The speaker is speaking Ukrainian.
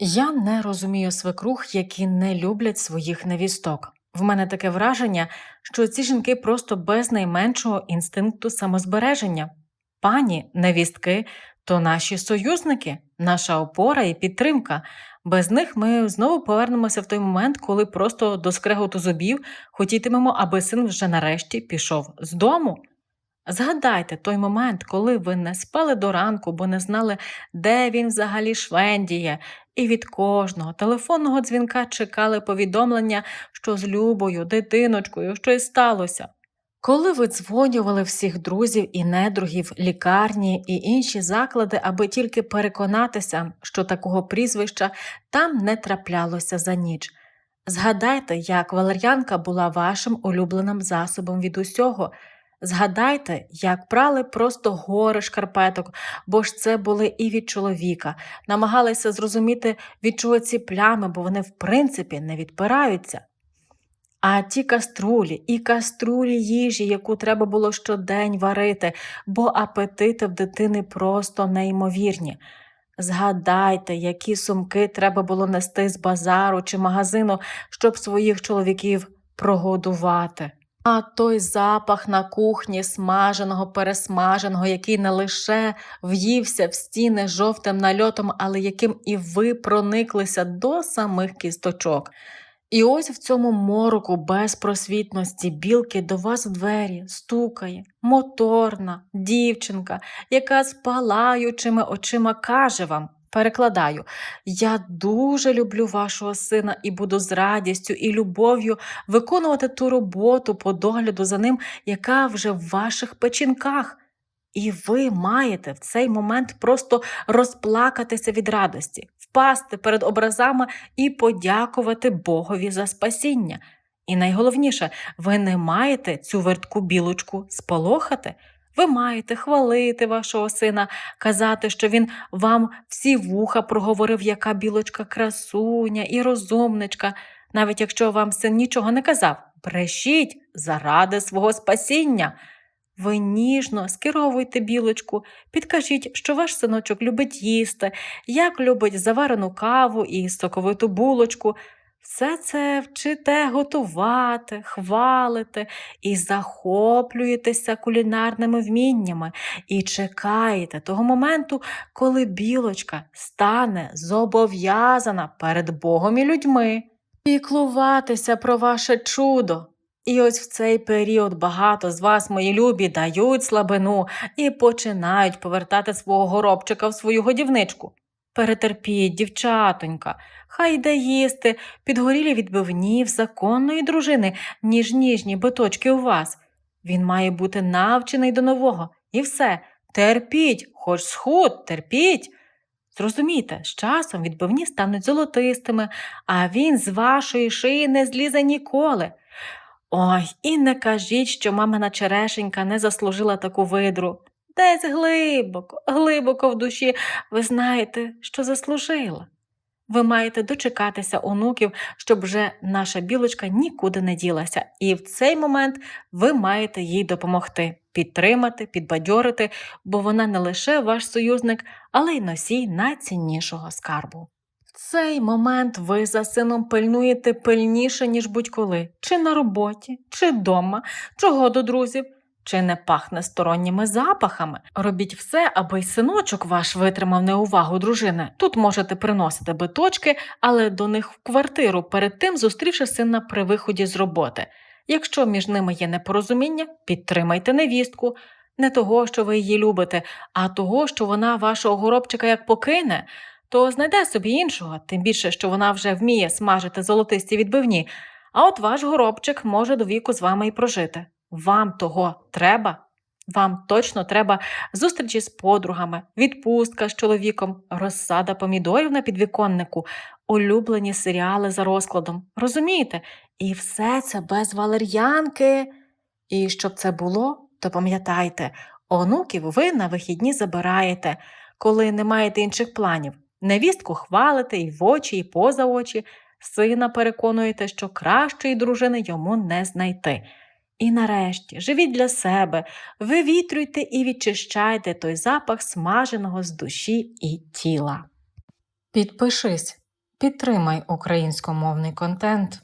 Я не розумію свекрух, які не люблять своїх невісток. В мене таке враження, що ці жінки просто без найменшого інстинкту самозбереження. Пані, невістки то наші союзники, наша опора і підтримка. Без них ми знову повернемося в той момент, коли просто до скреготу зубів хотітимемо, аби син вже нарешті пішов з дому. Згадайте той момент, коли ви не спали до ранку, бо не знали, де він взагалі швендіє, і від кожного телефонного дзвінка чекали повідомлення, що з Любою, дитиночкою, щось сталося. Коли ви дзвонювали всіх друзів і недругів, лікарні і інші заклади, аби тільки переконатися, що такого прізвища там не траплялося за ніч. Згадайте, як валер'янка була вашим улюбленим засобом від усього. Згадайте, як прали просто гори шкарпеток, бо ж це були і від чоловіка, намагалися зрозуміти, від чого ці плями, бо вони в принципі не відпираються. А ті каструлі і каструлі їжі, яку треба було щодень варити, бо апетити в дитини просто неймовірні. Згадайте, які сумки треба було нести з базару чи магазину, щоб своїх чоловіків прогодувати. А той запах на кухні смаженого, пересмаженого, який не лише в'ївся в стіни жовтим нальотом, але яким і ви прониклися до самих кісточок. І ось в цьому мороку безпросвітності білки до вас в двері стукає, моторна дівчинка, яка з палаючими очима каже вам. Перекладаю, я дуже люблю вашого сина і буду з радістю і любов'ю виконувати ту роботу по догляду за ним, яка вже в ваших печінках. І ви маєте в цей момент просто розплакатися від радості, впасти перед образами і подякувати Богові за спасіння. І найголовніше, ви не маєте цю вертку білочку сполохати. Ви маєте хвалити вашого сина, казати, що він вам всі вуха проговорив, яка білочка красуня і розумничка, навіть якщо вам син нічого не казав, брешіть заради свого спасіння. Ви ніжно скеровуйте білочку, підкажіть, що ваш синочок любить їсти, як любить заварену каву і соковиту булочку. Все це вчите готувати, хвалите і захоплюєтеся кулінарними вміннями і чекаєте того моменту, коли білочка стане зобов'язана перед Богом і людьми піклуватися про ваше чудо. І ось в цей період багато з вас, мої любі, дають слабину і починають повертати свого горобчика в свою годівничку. Перетерпіть, дівчатонька, хай йде їсти підгорілі відбивні в законної дружини, ніж ніжні биточки у вас. Він має бути навчений до нового. І все. Терпіть, хоч схуд, терпіть. Зрозумійте, з часом відбивні стануть золотистими, а він з вашої шиї не злізе ніколи. Ой, і не кажіть, що мамина черешенька не заслужила таку видру. Десь глибоко, глибоко в душі. Ви знаєте, що заслужила. Ви маєте дочекатися онуків, щоб вже наша білочка нікуди не ділася, і в цей момент ви маєте їй допомогти, підтримати, підбадьорити, бо вона не лише ваш союзник, але й носій найціннішого скарбу. В цей момент ви за сином пильнуєте пильніше, ніж будь-коли, чи на роботі, чи вдома, чого до друзів, чи не пахне сторонніми запахами. Робіть все, аби й синочок ваш витримав неувагу дружини. Тут можете приносити биточки, але до них в квартиру, перед тим зустрівши сина при виході з роботи. Якщо між ними є непорозуміння, підтримайте невістку. Не того, що ви її любите, а того, що вона вашого горобчика як покине то знайде собі іншого, тим більше, що вона вже вміє смажити золотисті відбивні, а от ваш горобчик може до віку з вами і прожити. Вам того треба? Вам точно треба зустрічі з подругами, відпустка з чоловіком, розсада помідорів на підвіконнику, улюблені серіали за розкладом. Розумієте? І все це без валер'янки. І щоб це було, то пам'ятайте, онуків ви на вихідні забираєте, коли не маєте інших планів. Невістку хвалите і в очі, і поза очі, сина переконуєте, що кращої дружини йому не знайти. І нарешті живіть для себе, вивітрюйте і відчищайте той запах смаженого з душі і тіла. Підпишись, Підтримай українськомовний контент.